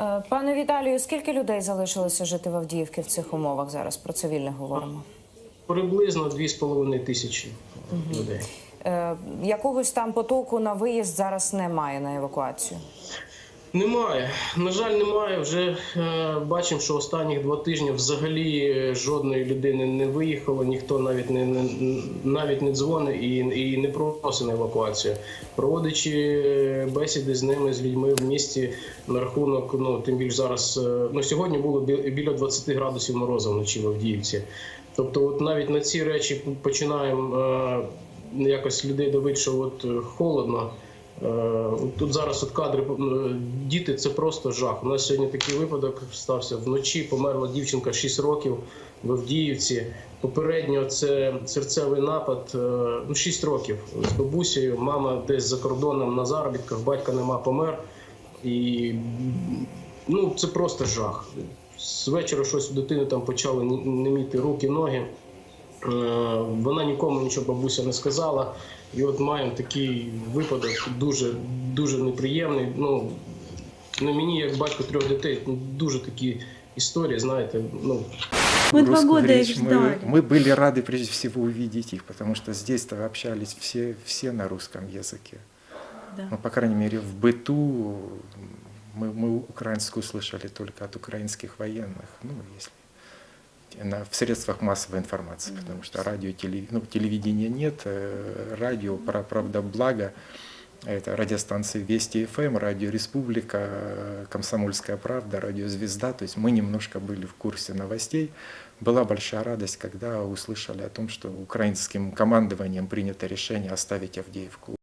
Е, Пане Віталію, скільки людей залишилося жити в Авдіївці в цих умовах зараз? Про цивільне говоримо. Приблизно 2,5 тисячі людей. Е, Якогось там потоку на виїзд зараз немає на евакуацію. Немає. На жаль, немає. Вже е, бачимо, що останніх два тижні взагалі е, жодної людини не виїхало, ніхто навіть не, не навіть не дзвонить і, і не просить на евакуацію. Проводячи е, бесіди з ними, з людьми в місті на рахунок, ну тим більш зараз, е, ну сьогодні було біля 20 градусів морозу вночі в Авдіївці. Тобто, от навіть на ці речі починаємо е, якось людей давити, що от холодно. Е, Тут зараз от кадри е, діти це просто жах. У нас сьогодні такий випадок стався вночі. Померла дівчинка 6 років в Авдіївці. Попередньо це серцевий напад. е, Ну 6 років з бабусею. Мама десь за кордоном на заробітках, батька нема, помер. І ну це просто жах. З вечора щось у дитини там почали неміти руки, ноги. Е, Вона нікому нічого бабуся не сказала. І от маємо такий випадок дуже дуже неприємний. Ну ну мені, як батько трьох дітей, ну, дуже такі історії, знаєте, ну Мы два русскую года их речь. Мы, ждали. мы были рады прежде всего увидеть их, потому что здесь-то общались все, все на русском языке. Да. Ну, по крайней мере, в быту мы, мы украинскую слышали только от украинских военных, ну, если на, в средствах массовой информации, потому что радио, теле- ну, телевидения нет, э, радио, правда, благо, это радиостанции Вести ФМ, Радио Республика, Комсомольская правда, Радио Звезда. То есть мы немножко были в курсе новостей. Была большая радость, когда услышали о том, что украинским командованием принято решение оставить Авдеевку.